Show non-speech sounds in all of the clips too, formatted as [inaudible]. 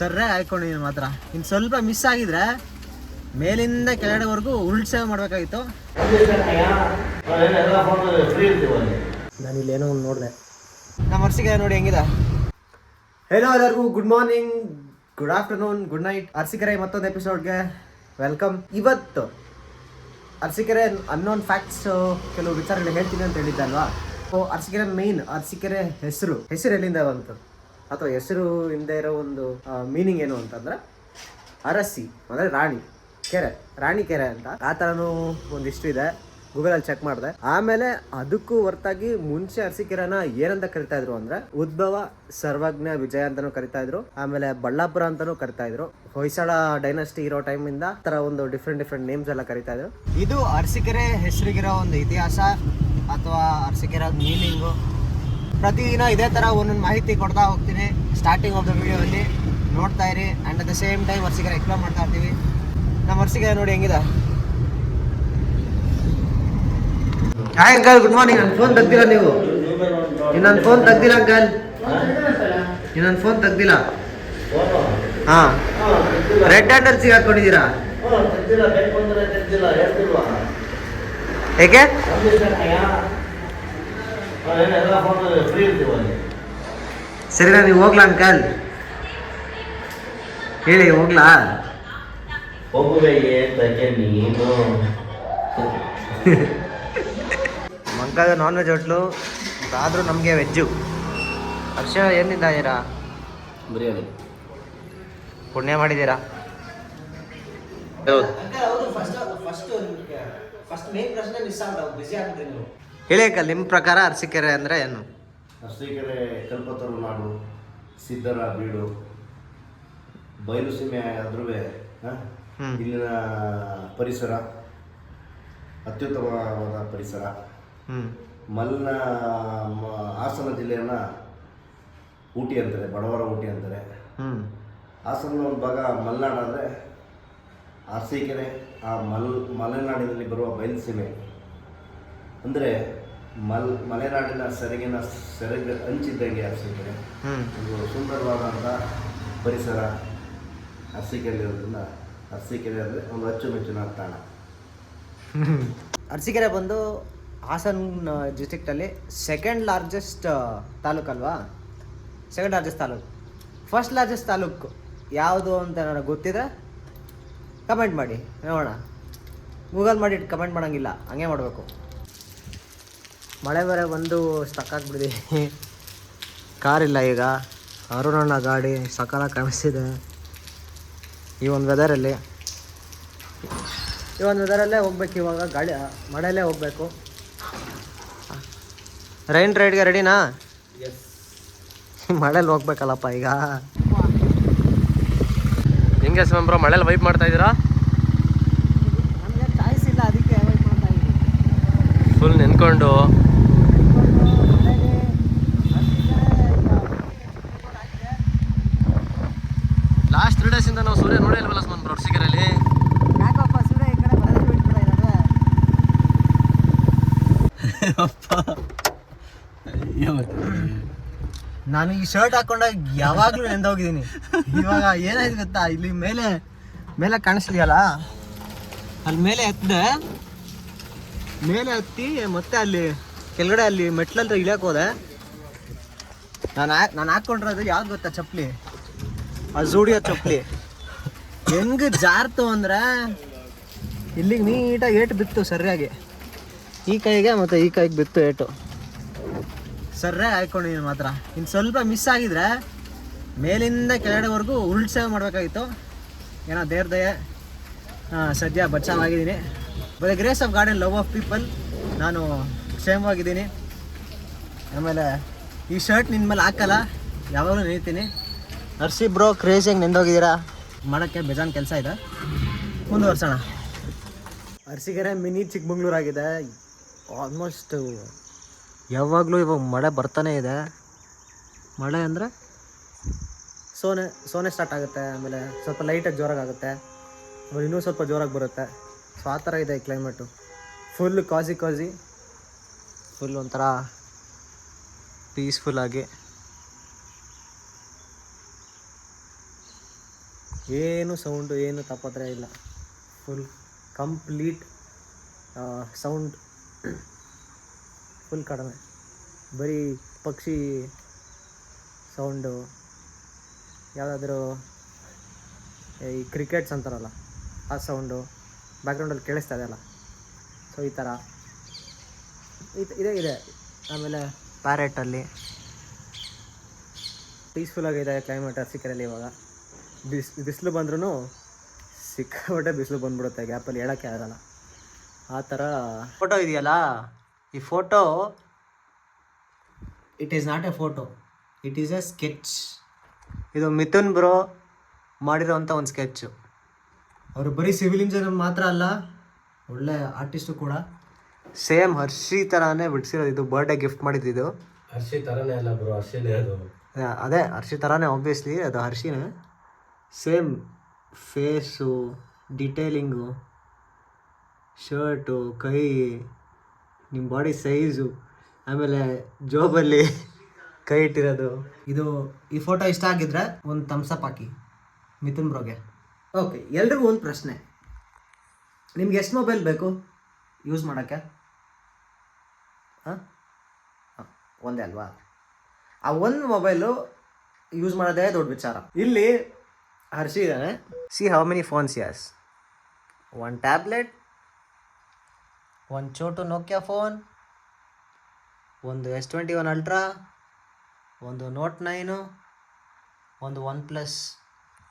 ಸರ್ರೆ ಹಾಕೊಂಡಿದ್ದೀನಿ ಮಾತ್ರ. ಇನ್ನು ಸ್ವಲ್ಪ ಮಿಸ್ ಆಗಿದ್ರೆ ಮೇಲಿಂದ ಕೆಳಗಡೆವರೆಗೂ ಸೇವ್ ಮಾಡಬೇಕಾಗಿತ್ತು. ನಾನು ಇಲ್ಲೇನೋ ಒಂದು ನೋಡಿದೆ. ನಮ್ಮ ವರ್ಷಿಗೆ ನೋಡಿ ಹೆಂಗಿದೆ? ಹೇಳೋ ಎಲ್ಲರಿಗೂ good morning good afternoon good night Arsikere ಮತ್ತೊಂದು ಎಪಿಸೋಡ್ಗೆ ವೆಲ್ಕಮ್ ಇವತ್ತು ಅರ್ಸಿಕೆರೆ ಅನ್ನೋನ್ ಫ್ಯಾಕ್ಟ್ಸ್ ಕೆಲವು ವಿಚಾರಗಳು ಹೇಳ್ತೀನಿ ಅಂತ ಹೇಳಿದ್ದಲ್ವಾ ಸೊ ಅರ್ಸಿಕೆರೆ ಮೇನ್ ಅರ್ಸಿಕೆರೆ ಹೆಸರು. ಹೆಸರು ಎಲ್ಲಿಂದ ಬಂತು? ಅಥವಾ ಹೆಸರು ಹಿಂದೆ ಇರೋ ಒಂದು ಮೀನಿಂಗ್ ಏನು ಅಂತಂದ್ರೆ ಅರಸಿ, ಅಂದರೆ ರಾಣಿ, ಕೆರೆ ರಾಣಿ ಕೆರೆ ಅಂತ. ಆ ಥರನೂ ಒಂದಿಷ್ಟು ಇದೆ. ಗೂಗಲಲ್ಲಿ ಚೆಕ್ ಮಾಡಿದೆ. ಆಮೇಲೆ ಅದಕ್ಕೂ ಹೊರತಾಗಿ ಮುಂಚೆ ಅರಸಿಕೆರೆನ ಏನಂತ ಕರಿತಾ ಇದ್ರು ಅಂದ್ರೆ ಉದ್ಭವ, ಸರ್ವಜ್ಞ, ವಿಜಯ ಅಂತಲೂ ಕರಿತಾ ಇದ್ರು. ಆಮೇಲೆ ಬಳ್ಳಾಪುರ ಅಂತಲೂ ಕರಿತಾ ಇದ್ರು. ಹೊಯ್ಸಳ ಡೈನಸ್ಟಿ ಇರೋ ಟೈಮ್ ಇಂದ ಆ ಥರ ಒಂದು ಡಿಫ್ರೆಂಟ್ ಡಿಫ್ರೆಂಟ್ ನೇಮ್ಸ್ ಎಲ್ಲ ಕರಿತಾ ಇದ್ರು. ಇದು ಅರಸಿಕೆರೆ ಹೆಸರಿಗಿರೋ ಒಂದು ಇತಿಹಾಸ ಅಥವಾ ಅರಸಿಕೆರೆ ಮೀನಿಂಗು ಪ್ರತಿದಿನ ಇದೇ ತರ ಒಂದೊಂದು ಮಾಹಿತಿ ಕೊಡ್ತಾ ಹೋಗ್ತೀನಿ ಸ್ಟಾರ್ಟಿಂಗ್ ಆಫ್ ದ ವಿಡಿಯೋದಲ್ಲಿ ನೋಡ್ತಾ ಇರಿ and at the same time ವರ್ಷಿಗೆ explore ಮಾಡ್ತಾ ಇರ್ತೀವಿ. ನಮ್ಮ ವರ್ಷಿಗೆ ನೋಡಿ ಹೆಂಗಿದೆ? ಹಾಯ್ ಅಂಕಲ್ ಗುಡ್ ಮಾರ್ನಿಂಗ್ ನನ್ನ ಫೋನ್ ತೆಗ್ದಿಲ್ಲ ನೀವು? ಇನ್ನೊಂದು ಫೋನ್ ತೆಗ್ದಿಲ್ಲ ಅಂಕಲ್ ಇನ್ನೊಂದು ಫೋನ್ ತೆಗ್ದಿಲ್ಲ? ಹಾ. ರೆಡ್ ಹ್ಯಾಂಡಲ್ ಸಿಗಾಕೊಂಡಿದ್ದೀರಾ ಏಕೆ? ಸರಿನಾ ನೀವು ಹೋಗ್ಲಾ ಅಂಕಲ್ ಹೇಳಿ ಹೋಗ್ಲಾ? ಹೋಗುವೆ ಏತಕ್ಕೆ ನೀನು? ಮಂಕಾದ ನಾನ್ ವೆಜ್ ಹೋಟ್ಲು ಆದರೂ ನಮಗೆ ವೆಜ್ಜು ಹರ್ಷ ಏನಿಂದ ಇದ್ದೀರಾ ಬಿರಿಯಾನಿ. ಪುಣ್ಯ ಮಾಡಿದ್ದೀರಾ? ಹೇಳಿ ಅಕ್ಕ ನಿಮ್ಮ ಪ್ರಕಾರ ಅರಸೀಕೆರೆ ಅಂದರೆ ಏನು? ಅರಸೀಕೆರೆ ಕಲ್ಪತರು ನಾಡು ಸಿದ್ದರ ಬೀಡು ಬಯಲು ಸೀಮೆ ಆದ್ರೂ. ಇಲ್ಲಿನ ಪರಿಸರ ಅತ್ಯುತ್ತಮವಾದ ಪರಿಸರ. ಮಲ್ನ ಹಾಸನ ಜಿಲ್ಲೆಯನ್ನ ಊಟಿ ಅಂತಾರೆ ಬಡವರ ಊಟಿ ಅಂತಾರೆ. ಹಾಸನ ಒಂದು ಭಾಗ ಮಲೆನಾಡು ಅಂದರೆ ಅರಸೀಕೆರೆ ಆ ಮಲ್ ಮಲೆನಾಡಿನಲ್ಲಿ ಬರುವ ಬಯಲುಸೀಮೆ ಅಂದರೆ ಮಲ್ ಮಲೆನಾಡಿನ ಸೆರಗಿನ ಸೆರಗ ಹಂಚಿದ್ದಂಗೆ ಅರಸಿಕೆರೆ ಒಂದು ಸುಂದರವಾದಂಥ ಪರಿಸರ ಅರಸೀಕೆರೆಯಿರೋದ್ರಿಂದ ಅರಸೀಕೆರೆ ಅಂದರೆ ಒಂದು ಅಚ್ಚುಮೆಚ್ಚಿನ ತಾಣ. ಅರಸಿಕೆರೆ ಬಂದು ಹಾಸನ್ ಡಿಸ್ಟ್ರಿಕ್ಟಲ್ಲಿ ಸೆಕೆಂಡ್ ಲಾರ್ಜೆಸ್ಟ್ ತಾಲೂಕು ಅಲ್ವಾ second largest taluk. First largest taluk ಯಾವುದು ಅಂತ ನನಗೆ ಗೊತ್ತಿದೆ ಕಮೆಂಟ್ ಮಾಡಿ. ನೋಡೋಣ ಗೂಗಲ್ ಮಾಡಿ ಕಮೆಂಟ್ ಮಾಡೋಂಗಿಲ್ಲ. ಹಂಗೆ ಮಾಡಬೇಕು. ಮಳೆ ಬೇರೆ ಬಂದು ಸ್ಟಕ್ ಕಾರ್ ಕಾರಿಲ್ಲ ಈಗ. ಅರುಣಣ್ಣ ಗಾಡಿ ಸಕಾಲ ಕಾಣಿಸಿದೆ ಈ ಒಂದು ವೆದರಲ್ಲಿ ಈ ಒಂದು ವೆದರಲ್ಲೇ ಹೋಗ್ಬೇಕು ಇವಾಗ. ಗಾಡಿ ಮಳೆಯಲ್ಲೇ ಹೋಗ್ಬೇಕು. ರೈನ್ ರೈಡ್ಗೆ ರೆಡಿನಾ [laughs] ಮಳೆಯಲ್ಲಿ ಹೋಗ್ಬೇಕಲ್ಲಪ್ಪ ಈಗ. ಹೆಂಗೆ ಬ್ರೋ ಮಳೆಯಲ್ಲಿ ವೈಪ್ ಮಾಡ್ತಾ ಇದ್ದೀರಾ? ನಮಗೆ ಚಾಯ್ಸ್ ಇಲ್ಲ ಅದಕ್ಕೆ ಅವಾಯ್ಡ್ ಮಾಡ್ತಾ ಇದ್ದೀನಿ ಫುಲ್ ನೆನ್ಕೊಂಡು. ಡೇಸಿಂದ ನಾವು ಸೂರ್ಯ ನೋಡೇ ಇಲ್ವಲ್ಲ ಸುಮ್ಮನೆ ಬ್ರೋ ಸಿಗರಲ್ಲಿ? ಯಾಕಪ್ಪ ಸೂರ್ಯ ಈ ಕಡೆ ಬರೋದು ಬಿಟ್ಬಿಡ ನಾನು ಈ ಶರ್ಟ್ ಹಾಕೊಂಡಾಗ ಯಾವಾಗಲೂ ಹೋಗಿದ್ದೀನಿ. ಇವಾಗ ಏನಾಯ್ತು ಗೊತ್ತಾ? ಇಲ್ಲಿ ಮೇಲೆ ಮೇಲೆ ಕಾಣಿಸ್ಲಿಯಲ್ಲ ಅಲ್ಲಿ ಮೇಲೆ ಹತ್ತಿದೆ ಮೇಲೆ ಹತ್ತಿ ಮತ್ತೆ ಅಲ್ಲಿ ಕೆಳಗಡೆ ಅಲ್ಲಿ ಮೆಟ್ಲಂತ ಇಳಿಯಕ್ಕೆ ಹೋದೆ. ನಾನು ನಾನು ಹಾಕ್ಕೊಂಡಿರೋದು ಯಾವ್ದು ಗೊತ್ತಾ ಚಪ್ಪಲಿ? ಆ ಜೂಡಿಯೋ ಚಪ್ಪಲಿ. ಹೆಂಗೆ ಜಾರ್ತು ಅಂದ್ರೆ? ಇಲ್ಲಿಗೆ ನೀಟಾಗಿ ಏಟು ಬಿತ್ತು ಸರಿಯಾಗಿ. ಈ ಕೈಗೆ ಮತ್ತು ಈ ಕೈಗೆ ಬಿತ್ತು ಏಟು. ಸರಿಯಾಗಿ ಹಾಕೊಂಡಿದ್ದೀನಿ ಮಾತ್ರ. ಇನ್ನು ಸ್ವಲ್ಪ ಮಿಸ್ ಆಗಿದ್ರೆ ಮೇಲಿಂದ ಕೆಳಗಡೆವರೆಗೂ ಉಲ್ಟ್ ಸೇವ್ ಮಾಡಬೇಕಾಗಿತ್ತು. ಏನೋ ದೇವ್ರ ದಯ. ಹಾಂ ಸದ್ಯ ಬಚಾವಾಗಿದ್ದೀನಿ. By grace of garden love of people ನಾನು ಕ್ಷೇಮವಾಗಿದ್ದೀನಿ. ಆಮೇಲೆ ಈ ಶರ್ಟ್ ನಿನ್ನ ಮೇಲೆ ಹಾಕಲ್ಲ. ಯಾವಾಗಲೂ ನಿಲ್ತೀನಿ ನರ್ಸಿ ಬ್ರೋ ಕ್ರೇಜಿಯಾಗಿ ನೆಂದೋಗಿದ್ದೀರಾ? ಮಾಡೋಕ್ಕೆ ಬೇಜಾನ್ ಕೆಲಸ ಇದೆ. ಮುಂದುವರ್ಸೋಣ. ಅರಸಿಗೆರೆ ಮಿನಿ ಚಿಕ್ಕಮಂಗ್ಳೂರು ಆಗಿದೆ ಆಲ್ಮೋಸ್ಟ್ ಯಾವಾಗಲೂ ಇವಾಗ ಮಳೆ ಬರ್ತಾನೆ ಇದೆ. ಮಳೆ ಅಂದರೆ? ಸೋನೆ ಸೋನೆ ಸ್ಟಾರ್ಟ್ ಆಗುತ್ತೆ. ಆಮೇಲೆ ಸ್ವಲ್ಪ ಲೈಟಾಗಿ ಜೋರಾಗುತ್ತೆ ಆಮೇಲೆ ಇನ್ನೂ ಸ್ವಲ್ಪ ಜೋರಾಗಿ ಬರುತ್ತೆ. ಸೊ ಆ ಥರ ಇದೆ climate full cosy cosy full ಒಂಥರ ಪೀಸ್ಫುಲ್ ಏನು ಸೌಂಡು, ಏನು ತಾಪತ್ರ ಇಲ್ಲ. ಫುಲ್ ಕಂಪ್ಲೀಟ್ ಸೌಂಡ್ ಫುಲ್ ಕಡಿಮೆ. ಬರೀ ಪಕ್ಷಿ ಸೌಂಡು ಯಾವುದಾದ್ರೂ ಈ ಕ್ರಿಕೆಟ್ಸ್ ಅಂತಾರಲ್ಲ, ಆ ಸೌಂಡು ಬ್ಯಾಕ್ಗ್ರೌಂಡಲ್ಲಿ ಕೇಳಿಸ್ತಾ ಇದೆಯಲ್ಲ ಸೊ ಈ ಥರ ಇದ್- ಇದೇ, ಇದೆ. ಆಮೇಲೆ ಪ್ಯಾರೆಟಲ್ಲಿ ಪೀಸ್ಫುಲ್ಲಾಗಿದೆ ಕ್ಲೈಮೇಟ್ ಸಿಕ್ಕರಲ್ಲಿ ಇವಾಗ. ಬಿಸ್ ಬಿಸಿಲು ಬಂದ್ರೂ ಸಿಕ್ಕಾಪಟ್ಟೆ ಬಿಸಿಲು ಬಂದ್ಬಿಡುತ್ತೆ ಗ್ಯಾಪಲ್ಲಿ ಹೇಳೋಕ್ಕೆ ಆಗಲ್ಲ. ಆ ಥರ ಫೋಟೋ ಇದೆಯಲ್ಲ? ಈ photo it is not a photo it is a sketch ಇದು ಮಿಥುನ್ ಬ್ರೋ ಮಾಡಿರೋವಂಥ ಒಂದು ಸ್ಕೆಚ್ಚು ಅವರು ಬರೀ ಸಿವಿಲ್ ಇಂಜಿನಿಯರ್ ಮಾತ್ರ ಅಲ್ಲ ಒಳ್ಳೆ ಆರ್ಟಿಸ್ಟು ಕೂಡ. ಸೇಮ್ ಹರ್ಷಿ ಥರನೇ ಬಿಡಿಸಿರೋದು ಇದು ಬರ್ಡೇ ಗಿಫ್ಟ್ ಮಾಡಿದ್ದು ಹರ್ಷಿ ಥರನೇ ಅಲ್ಲ ಬ್ರೋ ಹರ್ಷಿನೇ ಅದು. ಅದೇ ಹರ್ಷಿ ಥರನೇ ಆಬ್ವಿಯಸ್ಲಿ ಅದು ಹರ್ಷಿನೇ. ಸೇಮ್ ಫೇಸು ಡಿಟೇಲಿಂಗು ಶರ್ಟು ಕೈ ನಿಮ್ಮ ಬಾಡಿ ಸೈಜು ಆಮೇಲೆ ಜೋಬಲ್ಲಿ ಕೈ ಇಟ್ಟಿರೋದು. ಇದು ಈ ಫೋಟೋ ಇಷ್ಟ ಆಗಿದ್ರೆ ಒಂದು ಥಮ್ಸಪ್ ಹಾಕಿ, ಮಿಥುನ್ ಬ್ರೋಗೆ. ಓಕೆ ಎಲ್ರಿಗೂ ಒಂದು ಪ್ರಶ್ನೆ. ನಿಮ್ಗೆ ಎಷ್ಟು ಮೊಬೈಲ್ ಬೇಕು? ಯೂಸ್ ಮಾಡೋಕ್ಕೆ? ಹಾಂ? ಒಂದೇ ಅಲ್ವಾ? ಆ ಒಂದು ಮೊಬೈಲು ಯೂಸ್ ಮಾಡೋದೇ ದೊಡ್ಡ ವಿಚಾರ. ಇಲ್ಲಿ ಹರ್ಷಿ ಇದ್ದಾನೆ see how many phones yes one tablet ಒಂದು ಚೋಟು ನೋಕಿಯಾ ಫೋನ್ ಒಂದು ಎಸ್ ಟ್ವೆಂಟಿ ಒನ್ ಅಲ್ಟ್ರಾ ಒಂದು ನೋಟ್ ನೈನು ಒಂದು ಒನ್ ಪ್ಲಸ್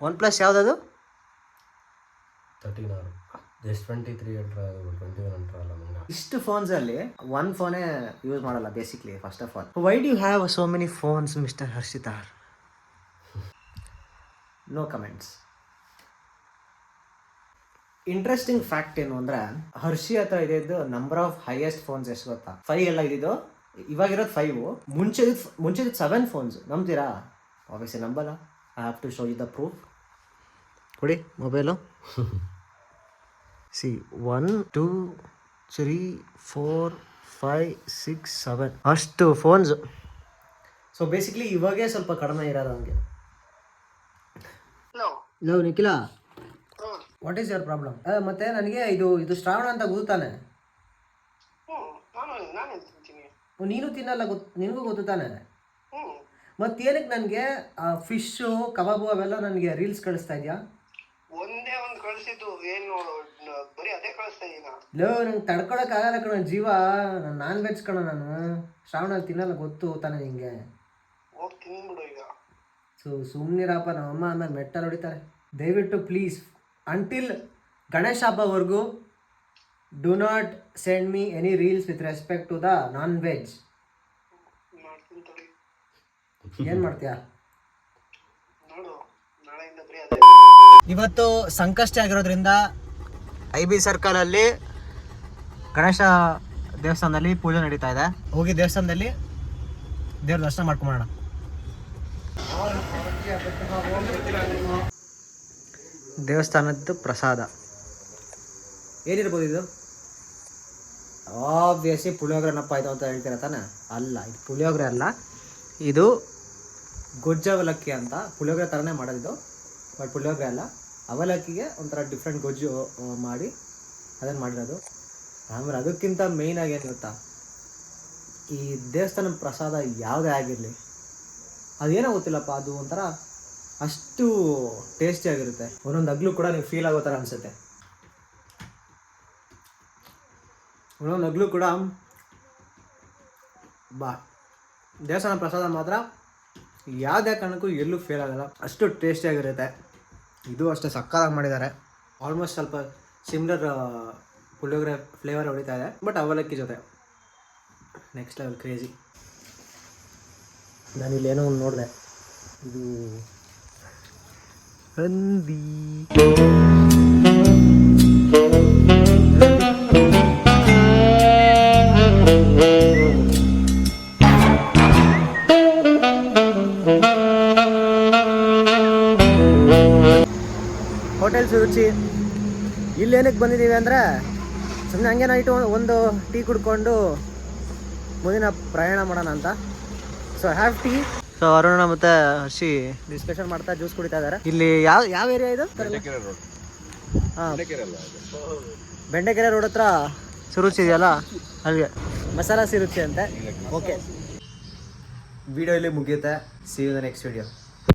ಒನ್ ಪ್ಲಸ್ ಯಾವುದದು thirteen S twenty three ultra twenty one ultra ಅಲ್ಲ ಇಷ್ಟು ಫೋನ್ಸಲ್ಲಿ ಒನ್ ಫೋನೇ ಯೂಸ್ ಮಾಡಲ್ಲ basically first of all why do have so many phones mister ಹರ್ಷಿತಾರ್ no comments interesting fact ಏನು ಅಂದರೆ Hershey ಹತ್ರ ಇದ್ದು ನಂಬರ್ ಆಫ್ ಹೈಯೆಸ್ಟ್ ಫೋನ್ಸ್ ಎಷ್ಟು ಗೊತ್ತಾ? ಫೈವ್ ಎಲ್ಲ ಇದ್ದಿದ್ದು ಇವಾಗಿರೋದು ಫೈವ್ ಮುಂಚೆ ಮುಂಚೆ ಸೆವೆನ್ ಫೋನ್ಸ್ ನಂಬ್ತೀರಾ? ಆಬ್ವಿಯಸ್ಲಿ ನಂಬಲ್ಲ. I have to show you the proof ಕೊಡಿ mobile C one two three four five six seven ಅಷ್ಟು ಫೋನ್ಸ್ ಸೊ ಬೇಸಿಕ್ಲಿ ಇವಾಗೇ ಸ್ವಲ್ಪ ಕಡಿಮೆ ಇರೋದು ಹಂಗೆ. Love Nikhila what is your problem ಮತ್ತೆ ನನಗೆ ಇದು ಇದು ಶ್ರಾವಣ ಅಂತ ಗೊತ್ತಾನೆ. ನೀನು ತಿನ್ನಲ್ಲ ಗೊತ್ತು ನಿನಗೂ ಗೊತ್ತು ತಾನೆ. ಮತ್ತೇನಕ್ಕೆ ನನಗೆ ಫಿಶ್ಶು ಕಬಾಬು ಅವೆಲ್ಲ ನನಗೆ ರೀಲ್ಸ್ ಕಳಿಸ್ತಾ ಇದೆಯಾ? ಒಂದೇ ಒಂದು ಕಳಿಸಿದ್ದು ಏನು ಬರೀ ಅದೇ ಕಳಿಸ್ತಾ ಇದೀನ? ಲೋ ನಂಗೆ ತಡ್ಕೊಳಕ್ ಆಗಲ್ಲ ಕಣ ಜೀವ. ನಾನು ನಾನ್ ವೆಜ್ ಕಣ ನಾನು. ಶ್ರಾವಣ ತಿನ್ನಲ್ಲ ಗೊತ್ತು ತಾನೆ ನಿಂಗೆ. ಹೋಗಿ ತಿಂದ್ಬಿಡು ಈಗ. ಸೊ ಸುಮ್ಮನಿರಪ್ಪ ನಮ್ಮಮ್ಮ ಆಮೇಲೆ ಮೆಟ್ಟಲ್ಲಿ ಹೊಡಿತಾರೆ. ದಯವಿಟ್ಟು please until Ganesha ಹಬ್ಬವರೆಗೂ do not send me any reels with respect to the non veg ಏನು ಮಾಡ್ತೀಯಾ? ಇವತ್ತು ಸಂಕಷ್ಟ ಆಗಿರೋದ್ರಿಂದ ಐ ಬಿ ಸರ್ಕಲಲ್ಲಿ ಗಣೇಶ ದೇವಸ್ಥಾನದಲ್ಲಿ ಪೂಜೆ ನಡೀತಾ ಇದೆ. ಹೋಗಿ ದೇವಸ್ಥಾನದಲ್ಲಿ ದೇವ್ರ ದರ್ಶನ ಮಾಡ್ಕೊಂಬೋಣ ದೇವಸ್ಥಾನದ್ದು ಪ್ರಸಾದ. ಏನಿರ್ಬೋದು ಇದು? ಆಬ್ವಿಯಸ್ಲಿ ಪುಳಿಯೋಗ್ರನಪ್ಪ ಆಯ್ತು ಅಂತ ಹೇಳ್ತೀರ ತಾನೆ? ಅಲ್ಲ, ಇದು ಪುಳಿಯೋಗರೆ ಅಲ್ಲ. ಇದು ಗೊಜ್ಜ ಅವಲಕ್ಕಿ ಅಂತ ಪುಳಿಯೋಗರೆ ಥರನೇ ಮಾಡೋದಿದ್ದು ಬಟ್ ಪುಳಿಯೋಗರೆ ಅಲ್ಲ. ಅವಲಕ್ಕಿಗೆ ಒಂಥರ ಡಿಫ್ರೆಂಟ್ ಗೊಜ್ಜು ಮಾಡಿ ಅದನ್ನು ಮಾಡಿರೋದು. ಆಮೇಲೆ ಅದಕ್ಕಿಂತ ಮೇಯ್ನಾಗಿ ಏನು ಗೊತ್ತಾ? ಈ ದೇವಸ್ಥಾನ ಪ್ರಸಾದ ಯಾವುದೇ ಆಗಿರಲಿ ಅದೇನೋ ಗೊತ್ತಿಲ್ಲಪ್ಪ, ಅದು ಒಂಥರ ಅಷ್ಟು ಟೇಸ್ಟಿಯಾಗಿರುತ್ತೆ ಒಂದೊಂದು ಅಗ್ಲು ಕೂಡ ನೀವು ಫೀಲ್ ಆಗೋ ಥರ ಅನಿಸುತ್ತೆ. ಒಂದೊಂದು ಅಗ್ಲು ಕೂಡ ಬಾ. ದೇವಸ್ಥಾನ ಪ್ರಸಾದ ಮಾತ್ರ ಯಾವುದೇ ಕಾರಣಕ್ಕೂ ಎಲ್ಲೂ ಫೇಲ್ ಆಗಲ್ಲ. ಅಷ್ಟು ಟೇಸ್ಟಿಯಾಗಿರುತ್ತೆ ಇದು ಅಷ್ಟೇ ಸಕ್ಕತ್ತಾಗಿ ಮಾಡಿದ್ದಾರೆ. ಆಲ್ಮೋಸ್ಟ್ ಸ್ವಲ್ಪ ಸಿಮ್ಲರ್ ಪುಳಿಯೋಗರೆ ಫ್ಲೇವರ್ ಹೊಡಿತಾ ಇದೆ. ಬಟ್ ಅವಲಕ್ಕಿ ಜೊತೆ. ನೆಕ್ಸ್ಟ್ ಲೆವೆಲ್ ಕ್ರೇಜಿ ನಾನು ಏನೋ ಒಂದು ನೋಡಿದೆ. ಇದು ಹಂದಿ ಹೋಟೆಲ್ ಸುರುಚಿ. ಇಲ್ಲಿ ಏನಕ್ಕೆ ಬಂದಿದ್ದೀವಿ ಅಂದರೆ ಸುಮ್ಮನೆ ಹಂಗೆ ನೈಟು ಒಂದು ಟೀ ಕುಡ್ಕೊಂಡು ಮುಂದಿನ ಪ್ರಯಾಣ ಮಾಡೋಣ ಅಂತ. So have tea so Aruna ಮತ್ತೆ ಹರ್ಷಿ ಡಿಸ್ಕಷನ್ ಮಾಡ್ತಾ ಜ್ಯೂಸ್ ಕುಡಿತಾ ಇದಾರೆ. ಇಲ್ಲಿ ಯಾವ ಯಾವ ಏರಿಯಾ ಇದು? ಹಾಂ. ಬೆಂಡೆಕೆರೆ ರೋಡ್ ಹತ್ರ ಸಿರುಚಿ ಇದೆಯಲ್ಲ? ಅಲ್ಲಿಗೆ. ಮಸಾಲಾ ಸಿರುಚಿ ಅಂತೆ. ಓಕೆ ವಿಡಿಯೋ ಇಲ್ಲಿ ಮುಗಿಯುತ್ತೆ. See you the next video